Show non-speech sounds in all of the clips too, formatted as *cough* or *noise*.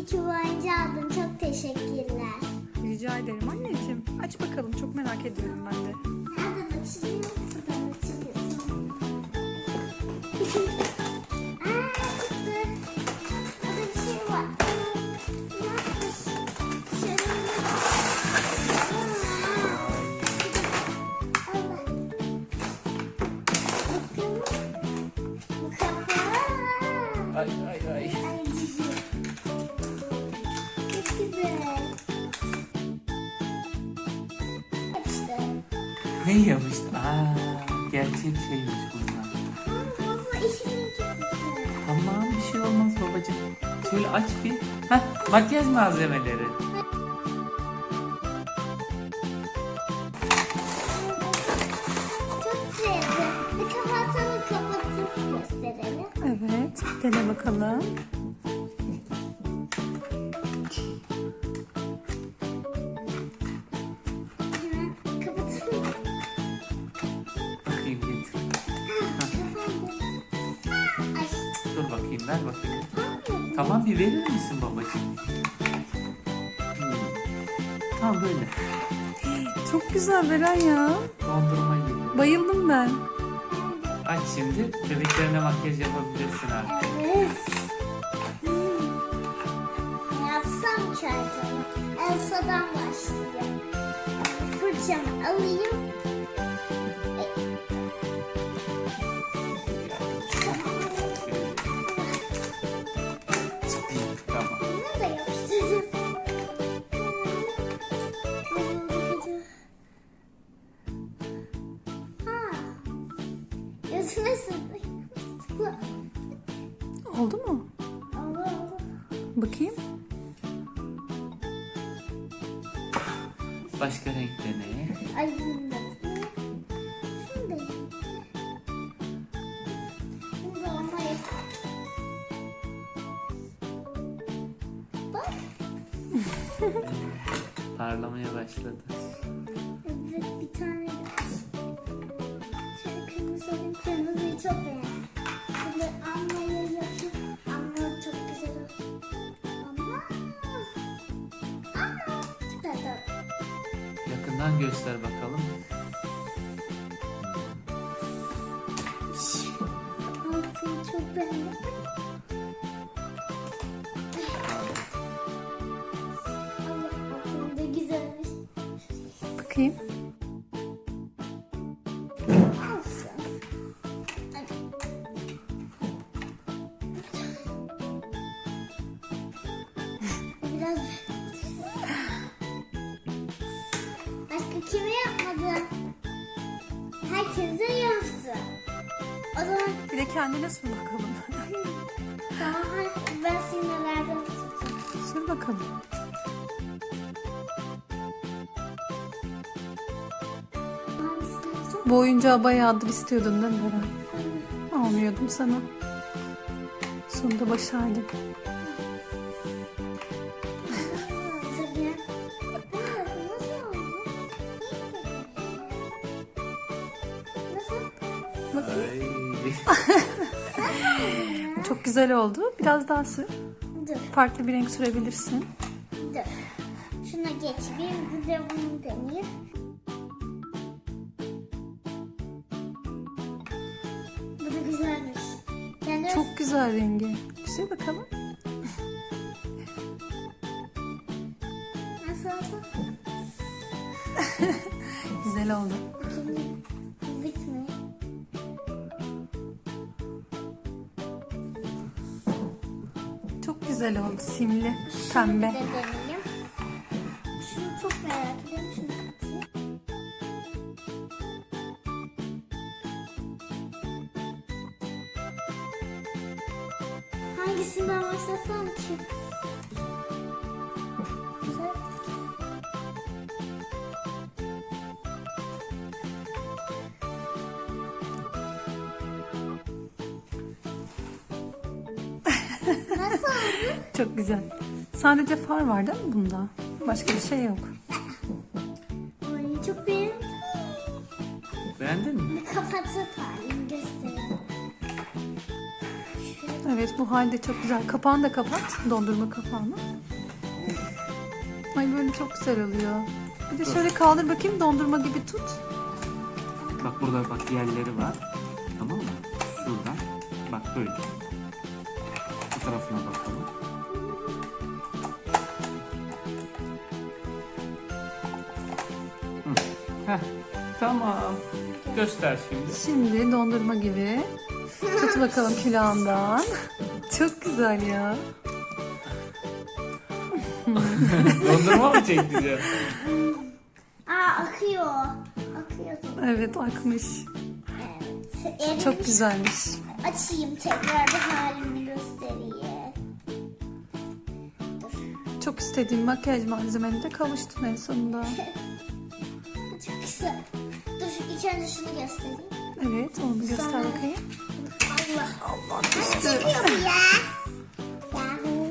İyi ki bu oyuncağı aldın. Çok teşekkürler. Rica ederim anneciğim. Aç bakalım çok merak ediyorum ben de. Nereden açılıyor? Ne yapmıştı? Aa, gerçek şeymiş bunlar. Tamam bir şey olmaz babacığım. Şöyle aç bir. Heh, makyaj malzemeleri. Evet. Dene bakalım. Ver bakayım. Tamam bir verir misin babacığım? Hmm. Tamam böyle. Çok güzel Beren ya. Dondurma gibi. Bayıldım ben. Aç şimdi. Bebeklerine makyaj yapabilirsin artık. Evet. Hmm. Ne yapsam acaba? Elsa'dan başlayayım. Fırçamı alayım. Başka renk dene. Ay bunu da. Şunu da yap. Bunu da ona yap. Bak. *laughs* Parlamaya başladı. Evet bir tane daha. Şöyle kırmızı alayım. Kırmızıyı çok beğendim. Şöyle anlayı yapayım. Yakından göster bakalım. Altını çok beğendim. Allah altını da güzelmiş. Bakayım. Herkese yaptı. O zaman Bir de kendine sun bakalım. tamam ben sinirlerden tutacağım. Sür bakalım. *laughs* Hangisini çok Bu oyuncağı bayağıdır istiyordun değil mi Beren? Almıyordum sana. Sonunda başardın. Ay. *laughs* Çok güzel oldu. Biraz daha sür. Dur, Farklı bir renk sürebilirsin. dur. Şuna geçeyim, bir de bunu deneyeyim. Bu da güzelmiş. Kendi Çok güzel rengi. Sür bakalım. nasıl oldu? *laughs* Güzel oldu. Güzel oldu. Simli. Pembe. Bir de deneyeyim. Şunu çok merak ediyorum. Şunu katayım. Hangisinden başlasam ki? Nasıl? *laughs* Çok güzel. Sadece far var değil mi bunda? Başka bir şey yok. Ay çok beğendim. Beğendin mi? Bir kapatıp alayım göstereyim. Evet bu halde çok güzel. Kapağını da kapat. Dondurma kapağını. Ay böyle çok güzel oluyor. Bir de şöyle kaldır bakayım dondurma gibi tut. Bak burada bak yerleri var. Tamam mı? Şuradan. Bak böyle. Tarafına bakalım. Hı. Heh, tamam. Göster şimdi. Şimdi dondurma gibi. Tut bakalım külahından. Çok güzel ya. *laughs* Dondurma mı çektireceğim? Aa akıyor. Akıyor. Evet akmış. Evet. Çok güzelmiş. Açayım tekrar bir halini Çok istediğim makyaj malzemeni de kavuştun en sonunda. *laughs* Çok güzel. Dur ilk önce şunu göstereyim. Evet onu bir göster Sonra- bakayım. Allah. Allah düştü. Çıkıyor ya. Yahu.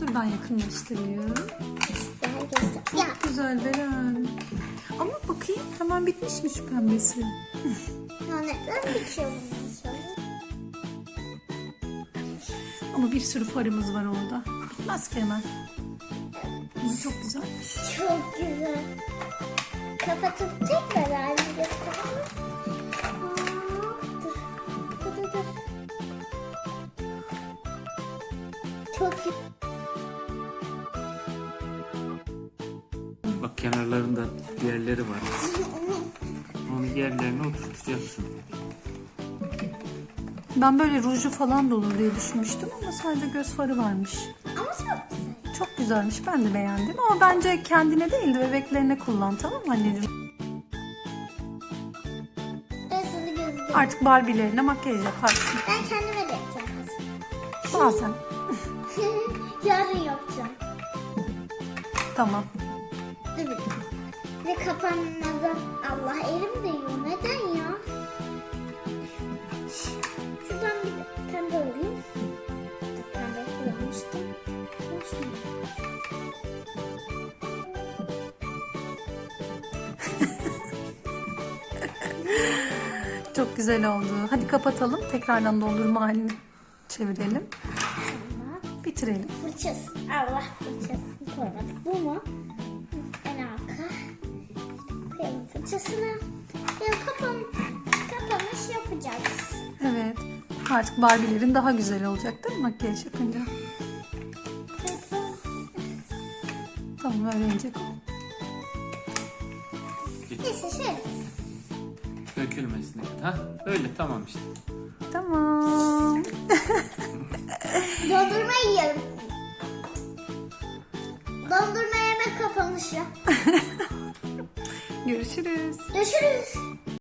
Dur ben yakınlaştırayım. Göster göster. Ya. Güzel Beren. Ama bakayım hemen bitmiş mi şu pembesi? Ya neden bitiyor bundan sonra? Ama bir sürü farımız var orada. Bitmez ki hemen. Ama çok güzelmiş. Çok güzel. Kapatıp tekrar halini gösterelim. Aa, Dur. Dur dur dur. Çok güzel. Bak kenarlarında yerleri var. Onu yerlerine oturtacaksın. Ben böyle ruju falan da olur diye düşünmüştüm ama sadece göz farı varmış. Çok güzel. Çok güzelmiş ben de beğendim ama bence kendine değil de bebeklerine kullan tamam mı anneciğim? Artık Barbie'lerine makyaj yaparsın. Ben kendime de yapacağım. Bazen. *laughs* Yarın yapacağım. Tamam. Dur bir. Ve kapanmadan Allah elim Çok güzel oldu. Hadi kapatalım. Tekrardan dondurma halini çevirelim. Sonra Bitirelim. fırçası. Allah fırçasını koymadık. Bu mu? En arka. Koyalım fırçasını. Ve kapan kapanış yapacağız. Evet. Artık Barbie'lerin daha güzel olacak değil mi makyaj yapınca? Tamam öğrenecek o. Neyse şöyle. Dökülmesin. Ha öyle tamam işte. Tamam. *laughs* Dondurma yiyelim. Dondurma yemek kapanışı. *laughs* Görüşürüz. Görüşürüz.